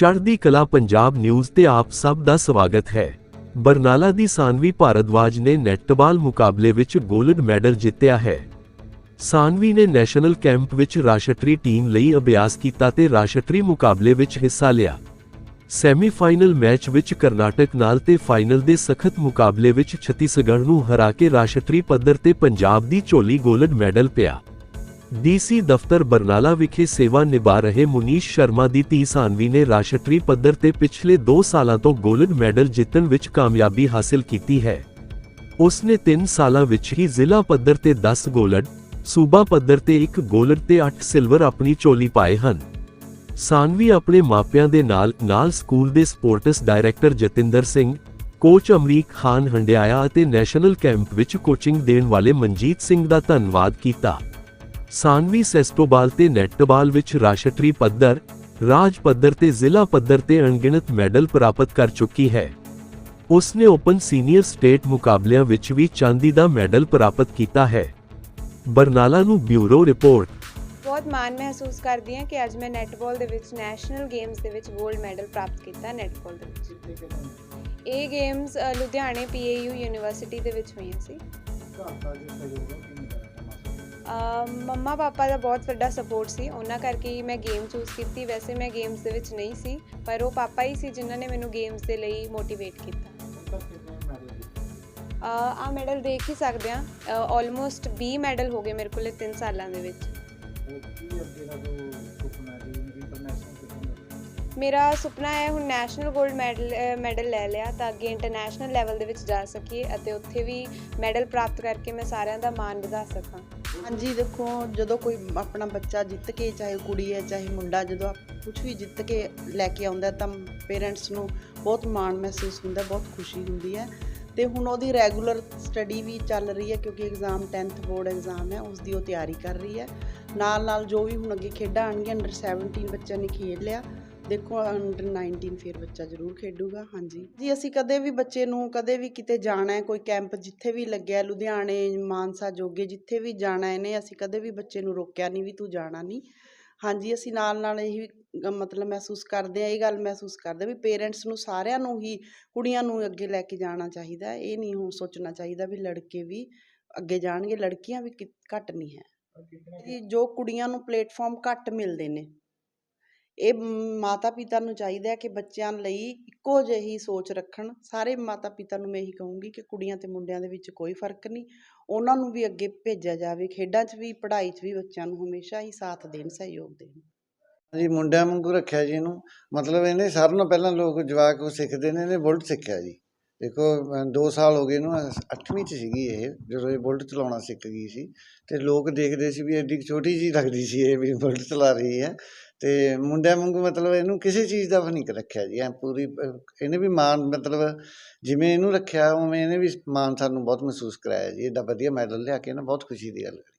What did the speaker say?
ਚੜ੍ਹਦੀ ਕਲਾ ਪੰਜਾਬ ਨਿਊਜ਼ ਤੇ ਆਪ ਸਭ ਦਾ ਸਵਾਗਤ ਹੈ। ਬਰਨਾਲਾ ਦੀ ਸਾਨਵੀ ਭਾਰਦਵਾਜ ਨੇ ਨੈੱਟਬਾਲ ਮੁਕਾਬਲੇ ਵਿੱਚ 골ਡ ਮੈਡਲ ਜਿੱਤਿਆ ਹੈ। ਸਾਨਵੀ ਨੇ ਨੈਸ਼ਨਲ ਕੈਂਪ ਵਿੱਚ ਰਾਸ਼ਟਰੀ ਟੀਮ ਲਈ ਅਭਿਆਸ ਕੀਤਾ ਤੇ ਰਾਸ਼ਟਰੀ ਮੁਕਾਬਲੇ ਵਿੱਚ ਹਿੱਸਾ ਲਿਆ। ਸੈਮੀਫਾਈਨਲ ਮੈਚ ਵਿੱਚ ਕਰਨਾਟਕ ਨਾਲ ਤੇ ਫਾਈਨਲ ਦੇ ਸਖਤ ਮੁਕਾਬਲੇ ਵਿੱਚ ਛੱਤੀਸਗੜ੍ਹ ਨੂੰ ਹਰਾ ਕੇ ਰਾਸ਼ਟਰੀ ਪੱਧਰ ਤੇ ਪੰਜਾਬ ਦੀ ਝੋਲੀ 골ਡ ਮੈਡਲ ਪਿਆ। ਡੀਸੀ ਦਫ਼ਤਰ ਬਰਨਾਲਾ ਵਿਖੇ ਸੇਵਾ ਨਿਭਾ ਰਹੇ ਮੁਨੀਸ਼ ਸ਼ਰਮਾ ਦੀ ਧੀ ਸਾਨਵੀ ਨੇ ਰਾਸ਼ਟਰੀ ਪੱਧਰ ਤੇ ਪਿਛਲੇ 2 ਸਾਲਾਂ ਤੋਂ ਗੋਲਡ ਮੈਡਲ ਜਿੱਤਣ ਵਿੱਚ ਕਾਮਯਾਬੀ ਹਾਸਲ ਕੀਤੀ ਹੈ। ਉਸ ਨੇ 3 ਸਾਲਾਂ ਵਿੱਚ ਹੀ ਜ਼ਿਲ੍ਹਾ ਪੱਧਰ ਤੇ 10 ਗੋਲਡ, ਸੂਬਾ ਪੱਧਰ ਤੇ 1 ਗੋਲਡ ਤੇ 8 ਸਿਲਵਰ ਆਪਣੀ ਚੋਲੀ ਪਾਏ ਹਨ। ਸਾਨਵੀ ਆਪਣੇ ਮਾਪਿਆਂ ਦੇ ਨਾਲ ਨਾਲ ਸਕੂਲ ਦੇ sports director Jatinder Singh, coach Amrik Khan Handiaya ਅਤੇ ਨੈਸ਼ਨਲ ਕੈਂਪ ਵਿੱਚ ਕੋਚਿੰਗ ਦੇਣ ਵਾਲੇ ਮਨਜੀਤ ਸਿੰਘ ਦਾ ਧੰਨਵਾਦ ਕੀਤਾ। ਸਾਨਵੀ ਸੈਸਟੋਬਾਲ ਤੇ ਨੈੱਟਬਾਲ ਵਿੱਚ ਰਾਸ਼ਟਰੀ ਪੱਧਰ ਰਾਜ ਪੱਧਰ ਤੇ ਜ਼ਿਲ੍ਹਾ ਪੱਧਰ ਤੇ ਅਣਗਿਣਤ ਮੈਡਲ ਪ੍ਰਾਪਤ ਕਰ ਚੁੱਕੀ ਹੈ। ਉਸ ਨੇ ਓਪਨ ਸੀਨੀਅਰ ਸਟੇਟ ਮੁਕਾਬਲਿਆਂ ਵਿੱਚ ਵੀ ਚਾਂਦੀ ਦਾ ਮੈਡਲ ਪ੍ਰਾਪਤ ਕੀਤਾ ਹੈ। ਬਰਨਾਲਾ ਨੂੰ ਬਿਊਰੋ ਰਿਪੋਰਟ। ਬਹੁਤ ਮਾਣ ਮਹਿਸੂਸ ਕਰਦੀ ਹਾਂ ਕਿ ਅੱਜ ਮੈਂ ਨੈਟਬਾਲ ਦੇ ਵਿੱਚ ਨੈਸ਼ਨਲ ਗੇਮਸ ਦੇ ਵਿੱਚ 골ਡ ਮੈਡਲ ਪ੍ਰਾਪਤ ਕੀਤਾ ਨੈਟਬਾਲ ਦੇ ਵਿੱਚ। ਇਹ ਗੇਮਸ ਅ, ਲੁਧਿਆਣੇ ਪੀਏਯੂ ਯੂਨੀਵਰਸਿਟੀ ਦੇ ਵਿੱਚ ਹੋਈਆਂ ਸੀ। ਅ, ਮੰਮਾ ਪਾਪਾ ਦਾ ਬਹੁਤ ਵੱਡਾ ਸਪੋਰਟ ਸੀ। ਉਹਨਾਂ ਕਰਕੇ ਹੀ ਮੈਂ ਗੇਮ ਚੂਜ਼ ਕੀਤੀ। ਵੈਸੇ ਮੈਂ ਗੇਮਸ ਦੇ ਵਿੱਚ ਨਹੀਂ ਸੀ, ਪਰ ਉਹ ਪਾਪਾ ਹੀ ਸੀ ਜਿਨ੍ਹਾਂ ਨੇ ਮੈਨੂੰ ਗੇਮਸ ਦੇ ਲਈ ਮੋਟੀਵੇਟ ਕੀਤਾ। ਆ ਮੈਡਲ ਦੇਖ ਹੀ ਸਕਦੇ ਆ ਆਲਮੋਸਟ 20 ਮੈਡਲ ਹੋ ਗਏ ਮੇਰੇ ਕੋਲੇ 3 ਸਾਲਾਂ ਦੇ ਵਿੱਚ। ਮੇਰਾ ਸੁਪਨਾ ਹੈ ਹੁਣ ਨੈਸ਼ਨਲ 골ਡ ਮੈਡਲ ਮੈਡਲ ਲੈ ਲਿਆ ਤਾਂ ਅੱਗੇ ਇੰਟਰਨੈਸ਼ਨਲ ਲੈਵਲ ਦੇ ਵਿੱਚ ਜਾ ਸਕੀਏ ਅਤੇ ਉੱਥੇ ਵੀ ਮੈਡਲ ਪ੍ਰਾਪਤ ਕਰਕੇ ਮੈਂ ਸਾਰਿਆਂ ਦਾ ਮਾਣ ਵਧਾ ਸਕਾਂ। ਹਾਂਜੀ, ਦੇਖੋ, ਜਦੋਂ ਕੋਈ ਆਪਣਾ ਬੱਚਾ ਜਿੱਤ ਕੇ ਚਾਹੇ ਕੁੜੀ ਹੈ, ਚਾਹੇ ਮੁੰਡਾ, ਜਦੋਂ ਕੁਝ ਵੀ ਜਿੱਤ ਕੇ ਲੈ ਕੇ ਆਉਂਦਾ ਤਾਂ ਪੇਰੈਂਟਸ ਨੂੰ ਬਹੁਤ ਮਾਣ ਮਹਿਸੂਸ ਹੁੰਦਾ, ਬਹੁਤ ਖੁਸ਼ੀ ਹੁੰਦੀ ਹੈ। ਤੇ ਹੁਣ ਉਹਦੀ ਰੈਗੂਲਰ ਸਟੱਡੀ ਵੀ ਚੱਲ ਰਹੀ ਹੈ, ਕਿਉਂਕਿ ਐਗਜ਼ਾਮ 10th ਬੋਰਡ ਐਗਜ਼ਾਮ ਹੈ ਉਸ ਦੀ ਉਹ ਤਿਆਰੀ ਕਰ ਰਹੀ ਹੈ। ਨਾਲ ਨਾਲ ਜੋ ਵੀ ਹੁਣ ਅੱਗੇ ਖੇਡਾਂ ਆਣਗੀਆਂ ਅੰਡਰ 17 ਬੱਚਿਆਂ ਨੇ ਖੇਡ ਲਿਆ। ਦੇਖੋ ਅੰਡਰ 19 ਫਿਰ ਬੱਚਾ ਜ਼ਰੂਰ ਖੇਡੂਗਾ ਹਾਂਜੀ। ਜੀ ਅਸੀਂ ਕਦੇ ਵੀ ਬੱਚੇ ਨੂੰ ਕਦੇ ਵੀ ਕਿਤੇ ਜਾਣਾ ਹੈ ਕੋਈ ਕੈਂਪ ਜਿੱਥੇ ਵੀ ਲੱਗਿਆ ਲੁਧਿਆਣੇ ਮਾਨਸਾ ਜੋਗੇ ਜਿੱਥੇ ਵੀ ਜਾਣਾ ਇਹਨੇ ਅਸੀਂ ਕਦੇ ਵੀ ਬੱਚੇ ਨੂੰ ਰੋਕਿਆ ਨਹੀਂ ਵੀ ਤੂੰ ਜਾਣਾ ਨਹੀਂ। ਹਾਂਜੀ ਅਸੀਂ ਨਾਲ ਨਾਲ ਇਹੀ ਮਤਲਬ ਮਹਿਸੂਸ ਕਰਦੇ ਆ ਇਹ ਗੱਲ ਮਹਿਸੂਸ ਕਰਦੇ ਵੀ ਪੇਰੈਂਟਸ ਨੂੰ ਸਾਰਿਆਂ ਨੂੰ ਹੀ ਕੁੜੀਆਂ ਨੂੰ ਅੱਗੇ ਲੈ ਕੇ ਜਾਣਾ ਚਾਹੀਦਾ। ਇਹ ਨਹੀਂ ਹੁਣ ਸੋਚਣਾ ਚਾਹੀਦਾ ਵੀ ਲੜਕੇ ਵੀ ਅੱਗੇ ਜਾਣਗੇ ਲੜਕੀਆਂ ਵੀ ਘੱਟ ਨਹੀਂ ਹੈ। ਜੀ ਜੋ ਕੁੜੀਆਂ ਨੂੰ ਪਲੇਟਫਾਰਮ ਘੱਟ ਮਿਲਦੇ ਨੇ ਇਹ ਮਾਤਾ ਪਿਤਾ ਨੂੰ ਚਾਹੀਦਾ ਕਿ ਬੱਚਿਆਂ ਲਈ ਇੱਕੋ ਜਿਹੀ ਸੋਚ ਰੱਖਣ। ਸਾਰੇ ਮਾਤਾ ਪਿਤਾ ਨੂੰ ਮੈਂ ਇਹੀ ਕਹੂੰਗੀ ਕਿ ਕੁੜੀਆਂ ਅਤੇ ਮੁੰਡਿਆਂ ਦੇ ਵਿੱਚ ਕੋਈ ਫ਼ਰਕ ਨਹੀਂ। ਉਹਨਾਂ ਨੂੰ ਵੀ ਅੱਗੇ ਭੇਜਿਆ ਜਾਵੇ। ਖੇਡਾਂ 'ਚ ਵੀ, ਪੜ੍ਹਾਈ 'ਚ ਵੀ ਬੱਚਿਆਂ ਨੂੰ ਹਮੇਸ਼ਾ ਹੀ ਸਾਥ ਦੇਣ, ਸਹਿਯੋਗ ਦੇਣ। ਜੀ ਮੁੰਡਿਆਂ ਵਾਂਗੂ ਰੱਖਿਆ ਜੀ ਇਹਨੂੰ। ਮਤਲਬ ਇਹਨੇ ਸਾਰਿਆਂ ਨਾਲੋਂ ਪਹਿਲਾਂ ਲੋਕ ਜਵਾਕ ਸਿੱਖਦੇ ਨੇ, ਇਹਨੇ ਬੁਲਟ ਸਿੱਖਿਆ ਜੀ। ਦੇਖੋ 2 ਸਾਲ ਹੋ ਗਏ ਇਹਨੂੰ 8ਵੀਂ ਚ ਸੀਗੀ ਇਹ, ਜਦੋਂ ਇਹ ਬੁਲਟ ਚਲਾਉਣਾ ਸਿੱਖ ਗਈ ਸੀ। ਤੇ ਲੋਕ ਦੇਖਦੇ ਸੀ ਵੀ ਐਡੀ ਛੋਟੀ ਜੀ ਲੱਗਦੀ ਸੀ ਇਹ ਵੀ ਬੁਲਟ ਚਲਾ ਰਹੀ ਹੈ। ਅਤੇ ਮੁੰਡਿਆਂ ਵਾਂਗੂ ਮਤਲਬ ਇਹਨੂੰ ਕਿਸੇ ਚੀਜ਼ ਦਾ ਵੀ ਨਹੀਂ ਰੱਖਿਆ ਜੀ, ਐਂ ਪੂਰੀ ਇਹਨੇ ਵੀ ਮਾਣ ਮਤਲਬ ਜਿਵੇਂ ਇਹਨੂੰ ਰੱਖਿਆ, ਉਵੇਂ ਇਹਨੇ ਵੀ ਮਾਣ ਸਾਨੂੰ ਬਹੁਤ ਮਹਿਸੂਸ ਕਰਾਇਆ ਜੀ ਐਡਾ ਵਧੀਆ ਮੈਡਲ ਲਿਆ ਕੇ ਨਾ, ਬਹੁਤ ਖੁਸ਼ੀ ਦੀ ਗੱਲ ਕਰੀ